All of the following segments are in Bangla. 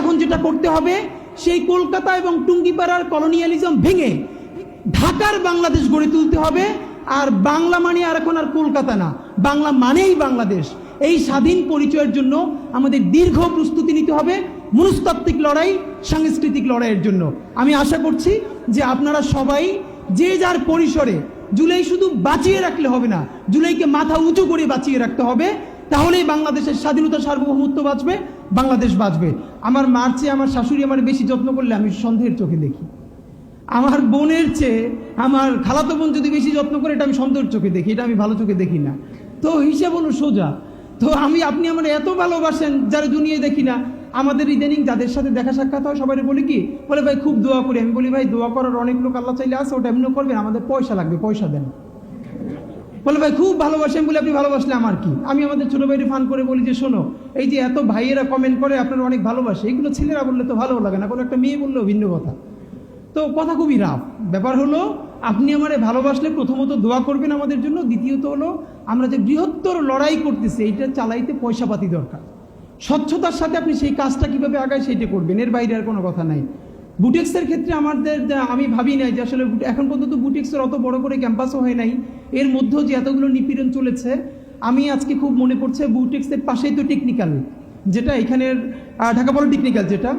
এখন যেটা করতে হবে, সেই কলকাতা এবং টুঙ্গিপাড়ার কলোনিয়ালিজম ভেঙে ঢাকার বাংলাদেশ গড়ে তুলতে হবে, আর বাংলা মানে আর এখন আর কলকাতা না। বাংলা মানেই বাংলাদেশ। এই স্বাধীন পরিচয়ের জন্য আমাদের দীর্ঘ প্রস্তুতি নিতে হবে, মনস্তাত্ত্বিক লড়াই, সাংস্কৃতিক লড়াইয়ের জন্য। আমি আশা করছি যে আপনারা সবাই যে যার পরিসরে জুলাই শুধু বাঁচিয়ে রাখলে হবে না, জুলাইকে মাথা উঁচু করে বাঁচিয়ে রাখতে হবে, তাহলেই বাংলাদেশের স্বাধীনতা সার্বভৌমত্ব বাঁচবে। বাংলাদেশ বাঁচবে। আমার মার চেয়ে আমার শাশুড়ি আমার বেশি যত্ন করলে আমি সন্দেহের চোখে দেখি। আমার বোনের চেয়ে আমার খালাতো বোন যদি বেশি যত্ন করে, এটা আমি সন্দেহের চোখে দেখি, এটা আমি ভালো চোখে দেখি না। তো হিসাব হলো সোজা। তো আমি, আপনি আমার এত ভালোবাসেন, যারা দুনিয়ায় দেখি না, আমাদের ইদানিং যাদের সাথে দেখা সাক্ষাৎ হয়, সবাই বলি কি, বলে, ভাই, খুব দোয়া করি। আমি বলি, ভাই, দোয়া করার অনেক লোক আল্লাহ চাইলে আছে, ওটা এমনি করবেন, আমাদের পয়সা লাগবে, পয়সা দেন। বলে, ভাই, খুব ভালোবাসেন বলে আপনি ভালোবাসলে আমার কি? আমি আমাদের ছোট ভাইয়ের ফান করে বলি যে, শোনো, এই যে এত ভাইয়েরা কমেন্ট করে, আপনারা অনেক ভালোবাসে। এগুলো ছেলেরা বললে তো ভালো লাগে না। কোনো একটা মেয়ে বললেও ভিন্ন কথা। তো কথা খুবই রাফ ব্যাপার হলো, আপনি আমারে ভালোবাসলে প্রথমত দোয়া করবেন আমাদের জন্য, দ্বিতীয়ত হলো, আমরা যে বৃহত্তর লড়াই করতেছি, এইটা চালাইতে পয়সাপাতি দরকার। স্বচ্ছতার সাথে আপনি সেই কাজটা কীভাবে আগায়, সেইটা করবেন। এর বাইরে আর কোনো কথা নাই। বুটেক্সের ক্ষেত্রে আমাদের আমি ভাবি নাই যে আসলে এখন পর্যন্ত বুটেক্সের অত বড় করে ক্যাম্পাসও হয় নাই। এর মধ্যেও যে এতগুলো নিপীড়ন চলেছে, আমি আজকে খুব মনে পড়ছে বুটেক্সের পাশেই তো টেকনিক্যাল যেটা এখানের ঢাকা পলিটেকনিক্যাল যেটা।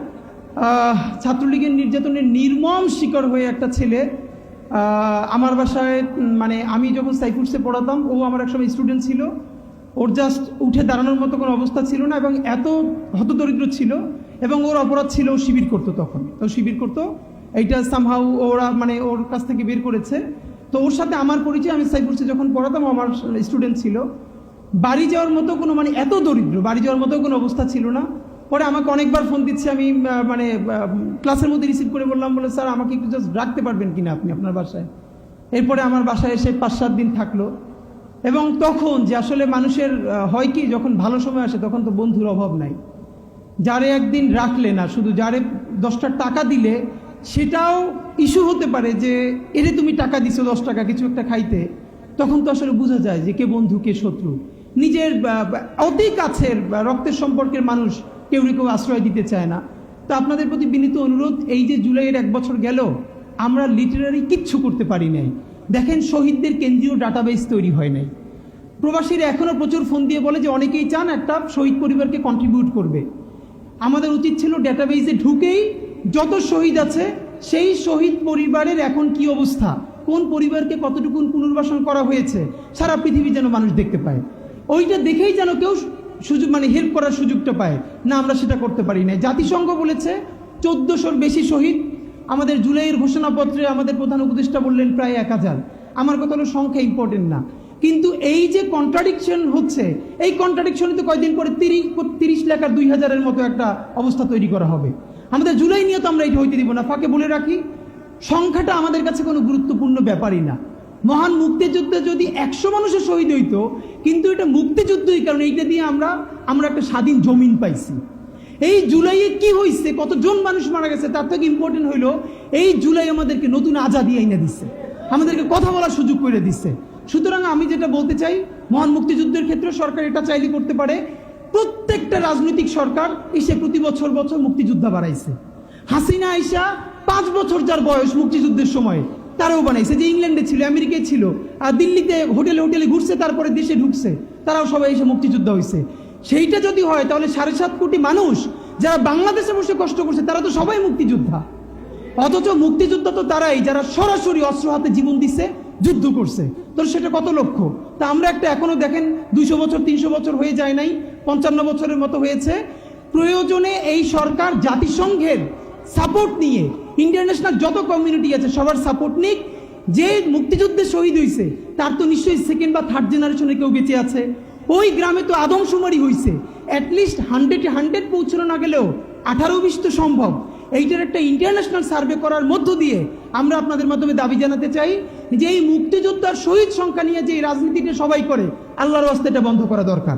ছাত্রলীগের নির্যাতনের নির্মম শিকার হয়ে একটা ছেলে আমার বাসায় মানে আমি যখন সাইফুডসে পড়াতাম, ও আমার একসময় স্টুডেন্ট ছিল। ওর জাস্ট উঠে দাঁড়ানোর মতো কোনো অবস্থা ছিল না এবং এত হতদরিদ্র ছিল এবং ওর অপরাধ ছিল ও শিবির করতো তখন। তো শিবির করতো, এইটা সামহাউ ওরা মানে ওর কাছ থেকে বের করেছে। তো ওর সাথে আমার পরিচয়, আমি সাইফুডসে যখন পড়াতাম আমার স্টুডেন্ট ছিল। বাড়ি যাওয়ার মতো কোনো মানে এত দরিদ্র, বাড়ি যাওয়ার মতো কোনো অবস্থা ছিল না। পরে আমাকে অনেকবার ফোন দিচ্ছে, আমি মানে ক্লাসের মধ্যে রিসিভ করে বললাম, বলে, স্যার, আমাকে একটু জাস্ট রাখতে পারবেন কিনা আপনি আপনার বাসায়? এরপরে আমার বাসায় এসে পাঁচ সাত দিন থাকল। এবং তখন যে আসলে মানুষের হয় কি, যখন ভালো সময় আসে, তখন তো বন্ধুর অভাব নাই। যারে একদিন রাখলে না, শুধু যারে দশটা টাকা দিলে, সেটাও ইস্যু হতে পারে যে, এরে তুমি টাকা দিছো দশ টাকা কিছু একটা খাইতে। তখন তো আসলে বোঝা যায় যে কে বন্ধু, কে শত্রু। নিজের অতি কাছের রক্তের সম্পর্কের মানুষ কেউ কেউ আশ্রয় দিতে চায় না। তো আপনাদের প্রতি বিনীত অনুরোধ, এই যে জুলাইয়ের এক বছর গেল আমরা লিটারারি কিচ্ছু করতে পারি নাই। দেখেন শহীদদের কেন্দ্রীয় ডাটাবেস তৈরি হয় নাই। প্রবাসীরা এখনও প্রচুর ফোন দিয়ে বলে যে অনেকেই চান একটা শহীদ পরিবারকে কন্ট্রিবিউট করবে। আমাদের উচিত ছিল ডেটাবেসে ঢুকেই যত শহীদ আছে, সেই শহীদ পরিবারের এখন কি অবস্থা? কোন পরিবারকে কতটুকুন পুনর্বাসন করা হয়েছে? সারা পৃথিবী যেন মানুষ দেখতে পায়। ওইটা দেখেই যেন কেউ সুযোগ মানে হেল্প করার সুযোগটা পায়। না, আমরা সেটা করতে পারি না জাতিসংঘ বলেছে, চোদ্দোশোর বেশি শহীদ আমাদের জুলাইয়ের ঘোষণাপত্রে আমাদের প্রধান উপদেষ্টা বললেন প্রায় এক হাজার। আমার কথা হলো সংখ্যা ইম্পর্টেন্ট না। কিন্তু এই যে কন্ট্রাডিকশন হচ্ছে, এই কন্ট্রাডিকশনে তো কয়েকদিন পরে তিরিশ তিরিশ লাখ আর দুই হাজারের মতো একটা অবস্থা তৈরি করা হবে। আমাদের জুলাই নিয়ে তো আমরা এটা হইতে দিব না। ফাঁকে বলে রাখি, সংখ্যাটা আমাদের কাছে কোনো গুরুত্বপূর্ণ ব্যাপারই না। মহান মুক্তিযুদ্ধে যদি একশো মানুষের শহীদ হইতো, কিন্তু এটা মুক্তিযুদ্ধই কারণ এইটা দিয়ে আমরা আমরা একটা স্বাধীন জমিন পাইছি। এই জুলাইয়ে কি হয়েছে কতজন মানুষ মারা গেছে? তার থেকে ইম্পর্টেন্ট হইল, এই জুলাই আমাদেরকে নতুন আজাদি আইনা দিচ্ছে আমাদেরকে কথা বলার সুযোগ করে দিচ্ছে সুতরাং আমি যেটা বলতে চাই, মহান মুক্তিযুদ্ধের ক্ষেত্রে সরকার এটা চাইলে করতে পারে। প্রত্যেকটা রাজনৈতিক সরকার এসে প্রতি বছর বছর মুক্তিযোদ্ধা বাড়াইছে। হাসিনা আইসা পাঁচ বছর যার বয়স মুক্তিযুদ্ধের সময়, তারাও বানাইছে। যে ইংল্যান্ডে ছিল, আমেরিকায় ছিল, আর দিল্লিতে হোটেলে হোটেলে ঘুরছে, তারপরে দেশে ঢুকছে, তারাও সবাই এসে মুক্তিযুদ্ধ হয়েছে সেইটা যদি হয়, তাহলে সাড়ে সাত কোটি মানুষ যারা বাংলাদেশে বসে কষ্ট করছে, তারা তো সবাই মুক্তিযোদ্ধা। অথচ মুক্তিযোদ্ধা তো তারাই যারা সরাসরি অস্ত্র হাতে জীবন দিছে, যুদ্ধ করছে। তো সেটা কত লক্ষ্য? তা আমরা একটা এখনও দেখেন, দুইশো বছর, তিনশো বছর হয়ে যায় নাই, পঞ্চান্ন বছরের মতো হয়েছে। প্রয়োজনে এই সরকার জাতিসংঘের সাপোর্ট নিয়ে, ইন্টারন্যাশনাল যত কমিউনিটি আছে, সবার সাপোর্ট নিক। যে মুক্তিযুদ্ধে শহীদ হয়েছে তার তো নিশ্চয়ই সেকেন্ড বা থার্ড জেনারেশনে কেউ বেঁচে আছে। ওই গ্রামে তো আদমশুমারি হয়েছে অ্যাটলিস্ট হান্ড্রেড হান্ড্রেড পৌঁছানো না গেলেও আঠারো বিশ তো সম্ভব। এইটার একটা ইন্টারন্যাশনাল সার্ভে করার মধ্য দিয়ে আমরা আপনাদের মাধ্যমে দাবি জানাতে চাই যে এই মুক্তিযোদ্ধার শহীদ সংখ্যা নিয়ে যে রাজনীতিটা সবাই করে, আল্লাহর রাস্তা এটা বন্ধ করা দরকার।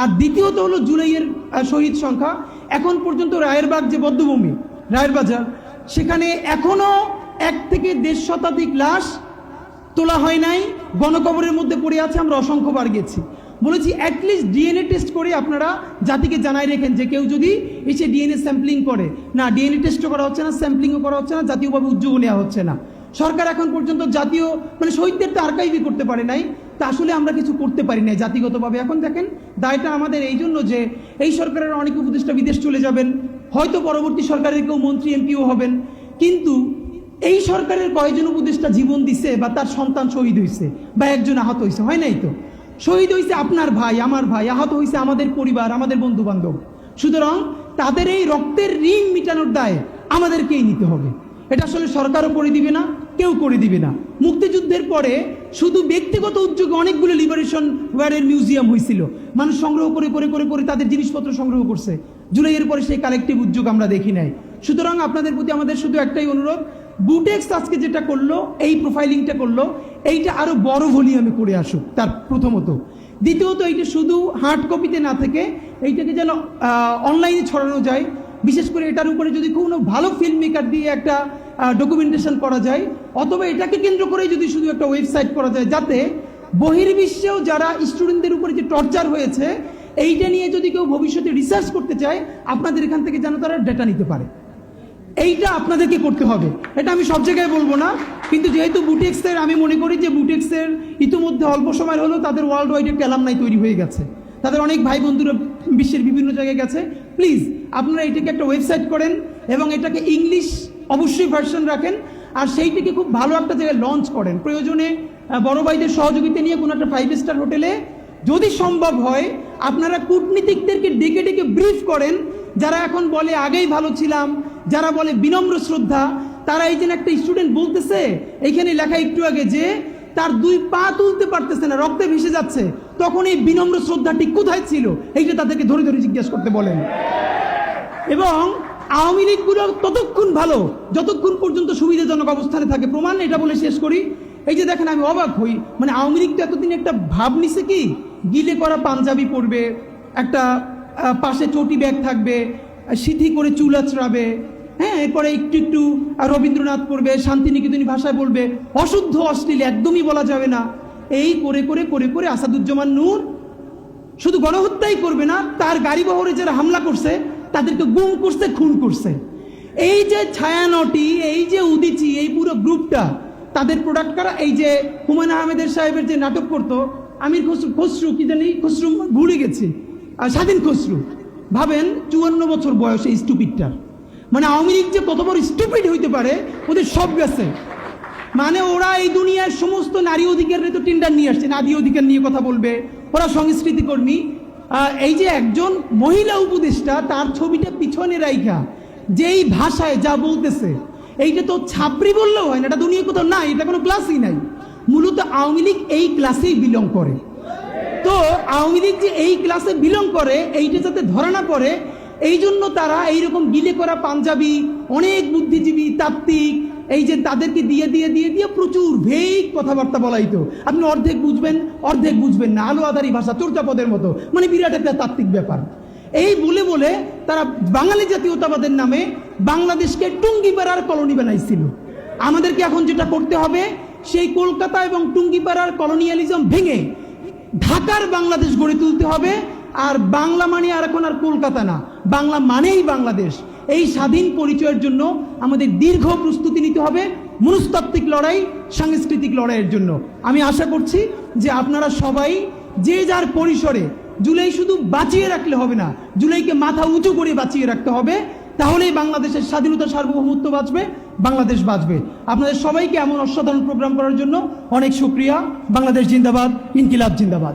আর দ্বিতীয়ত হলো জুলাইয়ের শহীদ সংখ্যা। এখন পর্যন্ত রায়েরবাগ যে বদ্ধভূমি রায়ের বাজার সেখানে এখনও এক থেকে দেড় শতাধিক লাশ তোলা হয় নাই। গণকবরের মধ্যে পড়ে আছে, আমরা অসংখ্যবার গেছি। বলেছি অ্যাটলিস্ট ডিএনএ টেস্ট করে আপনারা জাতিকে জানাই রেখেন যে কেউ যদি এসে ডিএনএ স্যাম্পলিং করে। না ডিএনএ টেস্টও করা হচ্ছে না স্যাম্পলিংও করা হচ্ছে না, জাতীয়ভাবে উদ্যোগ নেওয়া হচ্ছে না। সরকার এখন পর্যন্ত জাতীয় মানে শহীদদের তো আর্কাইভই করতে পারে নাই, তা আসলে আমরা কিছু করতে পারি নাই জাতিগতভাবে। এখন দেখেন, দায়টা আমাদের এই জন্য যে এই সরকারের অনেক উপদেষ্টা বিদেশ চলে যাবেন, হয়তো পরবর্তী সরকারের কেউ মন্ত্রী, এমপিও হবেন। কিন্তু এই সরকারের কয়েকজন উপদেষ্টা জীবন দিছে বা তার সন্তান শহীদ হয়েছে বা একজন আহত হয়েছে হয় নাই তো? শহীদ হয়েছে আপনার ভাই, আমার ভাই, আহত হয়েছে আমাদের পরিবার, আমাদের বন্ধু বান্ধব সুতরাং তাদের এই রক্তের ঋণ মিটানোর দায় আমাদেরকেই নিতে হবে। এটা আসলে সরকারও করে দিবে না, কেউ করে দিবে না। মুক্তিযুদ্ধের পরে শুধু ব্যক্তিগত উদ্যোগে অনেকগুলো লিবারেশন ওয়ারের মিউজিয়াম হয়েছিল মানুষ সংগ্রহ করে করে করে করে তাদের জিনিসপত্র সংগ্রহ করছে। জুলাইয়ের পরে সেই কালেকটিভ উদ্যোগ আমরা দেখি নাই। সুতরাং আপনাদের প্রতি আমাদের শুধু একটাই অনুরোধ বুটেক্স আজকে যেটা করল, এই প্রোফাইলিংটা করল, এইটা আরও বড় ভলিউমে করে আসুক, তার প্রথমত। দ্বিতীয়ত, এইটা শুধু হার্ড কপিতে না থেকে, এইটাকে যেন অনলাইনে ছড়ানো যায়। বিশেষ করে এটার উপরে যদি কোনো ভালো ফিল্ম মেকার দিয়ে একটা ডকুমেন্টেশন করা যায়, অথবা এটাকে কেন্দ্র করে যদি শুধু একটা ওয়েবসাইট করা যায়, যাতে বহির্বিশ্বেও যারা স্টুডেন্টদের উপরে যে টর্চার হয়েছে, এইটা নিয়ে যদি কেউ ভবিষ্যতে রিসার্চ করতে চায়, আপনাদের এখান থেকে যেন তারা ডেটা নিতে পারে। এইটা আপনাদেরকে করতে হবে। এটা আমি সব জায়গায় বলব না। কিন্তু যেহেতু বুটেক্সের, আমি মনে করি যে বুটেক্সের ইতিমধ্যে অল্প সময় হলেও তাদের ওয়ার্ল্ড ওয়াইড একটা নাই তৈরি হয়ে গেছে। তাদের অনেক ভাই বন্ধুরা বিশ্বের বিভিন্ন জায়গায় গেছে। প্লিজ আপনারা এটাকে একটা ওয়েবসাইট করেন এবং এটাকে ইংলিশ অবশ্যই ভার্সন রাখেন। আর সেইটিকে খুব ভালো একটা জায়গায় লঞ্চ করেন। প্রয়োজনে বড় ভাইদের সহযোগিতা নিয়ে কোনো একটা ফাইভ স্টার হোটেলে যদি সম্ভব হয়, আপনারা কূটনীতিকদেরকে ডেকে ডেকে ব্রিফ করেন। যারা এখন বলে, আগেই ভালো ছিলাম যারা বলে বিনম্র শ্রদ্ধা, তারা এই যে একটা স্টুডেন্ট বলতেছে এইখানে লেখা একটু আগে যে, তার দুই পা তুলতে পারতেছে না, রক্তে ভেসে যাচ্ছে। তখন এই বিনম্র শ্রদ্ধাটি কোথায় ছিল? এইটা তাদেরকে ধরে ধরে জিজ্ঞেস করতে বলেন। এবং আওয়ামী লীগগুলো ততক্ষণ ভালো, যতক্ষণ পর্যন্ত সুবিধাজনক অবস্থানে থাকে। প্রমাণ এটা বলে শেষ করি। এই যে দেখেন, আমি অবাক হই। মানে আওয়ামী লীগ তো এতদিন একটা ভাব নিছে কি? গিলে করা পাঞ্জাবি পরবে, একটা পাশে চটি ব্যাগ থাকবে, সিঁথি করে চুল আঁচড়াবে হ্যাঁ এরপরে একটু একটু রবীন্দ্রনাথ পড়বে, শান্তিনিকেতনী ভাষায় বলবে, অশুদ্ধ অশ্লীল, একদমই বলা যাবে না। এই করে করে করে করে আসাদুজ্জামান নূর শুধু গণহত্যাই করবে না, তার গাড়ি বহরে যারা হামলা করছে, তাদেরকে গুম করছে, খুন করছে। এই যে ছায়ানটি, এই যে উদিচি, এই পুরো গ্রুপটা, তাদের প্রোডাক্ট করা? এই যে হুমায়ুন আহমেদের সাহেবের যে নাটক করতো, আমির খসরু খসরু, কি জানি, খসরু, ভুলে গেছি। আর স্বাধীন খসরু, ভাবেন চুয়ান্ন বছর বয়সে স্টুপিডটার মানে আওয়ামী লীগ যে কত বড় স্টুপিড হইতে পারে, ওদের সব গেছে। মানে ওরা এই দুনিয়ার সমস্ত নারী অধিকারের তো টেন্ডার নিয়ে আসছে, নারী অধিকার নিয়ে কথা বলবে। ওরা সংস্কৃতি কর্মী। এই যে একজন মহিলা উপদেষ্টা, তার ছবিটা পিছনে রাইখা, যেই ভাষায় যা বলতেছে, এইটা তো ছাপরি বললেও হয় না, এটা দুনিয়া কোথাও নাই, এটা কোনো ক্লাসই নাই। মূলত আওয়ামী লীগ এই ক্লাসেই বিলং করে। তো আওয়ামী লীগ যে এই ক্লাসে বিলং করে, এইটা যাতে ধরা না পড়ে এই জন্য তারা এইরকম গিলে করা পাঞ্জাবি, অনেক বুদ্ধিজীবী, তাত্ত্বিক, এই যে তাদেরকে দিয়ে দিয়ে দিয়ে দিয়ে প্রচুর ভেগ কথাবার্তা বলাইতো। আপনি অর্ধেক বুঝবেন অর্ধেক বুঝবেন না। আলো আধারি ভাষা, চর্চাপদের মতো। মানে বিরাট একটা তাত্ত্বিক ব্যাপার। এই বলে বলে তারা বাঙালি জাতীয়তাবাদের নামে বাংলাদেশকে টুঙ্গিপাড়ার কলোনি বানাইছিল। আমাদেরকে এখন যেটা করতে হবে, সেই কলকাতা এবং টুঙ্গিপাড়ার কলোনিয়ালিজম ভেঙে ঢাকার বাংলাদেশ গড়ে তুলতে হবে। আর বাংলা মানে আর এখন আর কলকাতা না। বাংলা মানেই বাংলাদেশ। এই স্বাধীন পরিচয়ের জন্য আমাদের দীর্ঘ প্রস্তুতি নিতে হবে মনস্তাত্ত্বিক লড়াই, সাংস্কৃতিক লড়াইয়ের জন্য। আমি আশা করছি যে আপনারা সবাই যে যার পরিসরে জুলাই শুধু বাঁচিয়ে রাখলে হবে না, জুলাইকে মাথা উঁচু করে বাঁচিয়ে রাখতে হবে, তাহলেই বাংলাদেশের স্বাধীনতা সার্বভৌমত্ব বাঁচবে, বাংলাদেশ বাঁচবে। আপনাদের সবাইকে এমন অসাধারণ প্রোগ্রাম করার জন্য অনেক শুক্রিয়া। বাংলাদেশ জিন্দাবাদ, ইনকিলাব জিন্দাবাদ।